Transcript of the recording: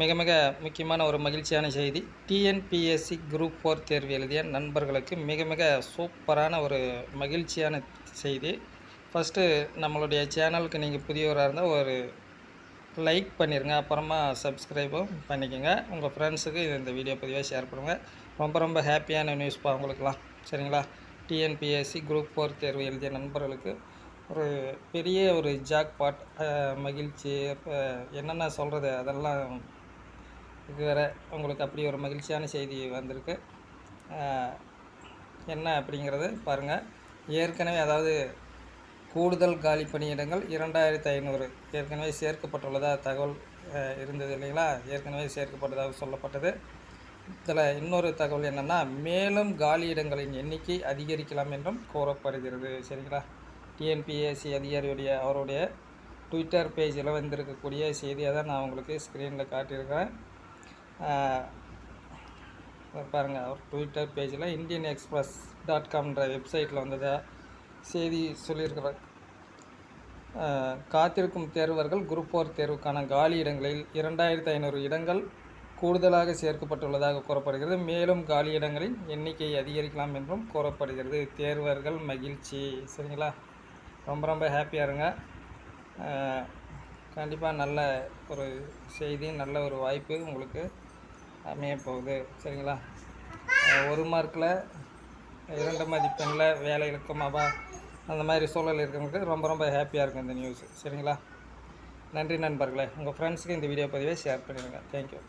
மிக மிக முக்கியமான ஒரு மகிழ்ச்சியான செய்தி. டிஎன்பிஎஸ்சி குரூப் ஃபோர் தேர்வு எழுதிய நண்பர்களுக்கு மிக மிக சூப்பரான ஒரு மகிழ்ச்சியான செய்தி. ஃபஸ்ட்டு நம்மளுடைய சேனலுக்கு நீங்கள் புதியவராக இருந்தால் ஒரு லைக் பண்ணிடுங்க அப்புறமா சப்ஸ்கிரைபும் பண்ணிக்கோங்க. உங்கள் ஃப்ரெண்ட்ஸுக்கு இந்த வீடியோ பதிவாக ஷேர் பண்ணுங்கள் ரொம்ப ரொம்ப ஹாப்பியான நியூஸ்ப்பா உங்களுக்குலாம் சரிங்களா? டிஎன்பிஎஸ்சி குரூப் ஃபோர் தேர்வு எழுதிய நண்பர்களுக்கு ஒரு பெரிய ஒரு ஜாக்பாட் மகிழ்ச்சி இப்போ என்னென்ன சொல்கிறது அதெல்லாம் இதுவரை உங்களுக்கு அப்படி ஒரு மகிழ்ச்சியான செய்தி வந்திருக்கு. என்ன அப்படிங்கிறது பாருங்கள் ஏற்கனவே அதாவது கூடுதல் காலி பணியிடங்கள் இரண்டாயிரத்தி ஐநூறு ஏற்கனவே சேர்க்கப்பட்டுள்ளதாக தகவல் இருந்தது இல்லைங்களா? ஏற்கனவே சேர்க்கப்பட்டதாக சொல்லப்பட்டது. இதில் இன்னொரு தகவல் என்னென்னா மேலும் காலியிடங்களின் எண்ணிக்கை அதிகரிக்கலாம் என்றும் கூறப்படுகிறது. சரிங்களா? டிஎன்பிஎஸ்சி அதிகாரியுடைய அவருடைய ட்விட்டர் பேஜில் வந்திருக்கக்கூடிய செய்தியை தான் நான் உங்களுக்கு ஸ்க்ரீனில் காட்டியிருக்கிறேன். பாருங்கள் அவர் ட்விட்டர் பேஜில் இந்தியன் எக்ஸ்பிரஸ் டாட் காம்ன்ற வெப்சைட்டில் வந்ததை செய்தி சொல்லியிருக்கிறார். காத்திருக்கும் தேர்வர்கள் குரூப் ஃபோர் தேர்வுக்கான காலி இடங்களில் இரண்டாயிரத்து ஐநூறு இடங்கள் கூடுதலாக சேர்க்கப்பட்டுள்ளதாக கூறப்படுகிறது. மேலும் காலி இடங்களின் எண்ணிக்கை அதிகரிக்கலாம் என்றும் கூறப்படுகிறது. தேர்வர்கள் மகிழ்ச்சி. சரிங்களா? ரொம்ப ரொம்ப ஹாப்பியாக இருங்க. கண்டிப்பாக நல்ல ஒரு செய்தி நல்ல ஒரு வாய்ப்பு உங்களுக்கு அமைய போகுது. சரிங்களா? ஒரு மார்க்கில் இரண்டு மதிப்பெண்ணில் வேலை இருக்குமாவா அந்த மாதிரி சூழல் இருக்கிறவங்களுக்கு ரொம்ப ரொம்ப ஹாப்பியாக இருக்கும் இந்த நியூஸ் சரிங்களா? நன்றி நண்பர்களே. உங்கள் ஃப்ரெண்ட்ஸுக்கு இந்த வீடியோ பதிவை ஷேர் பண்ணிடுங்க. தேங்க்யூ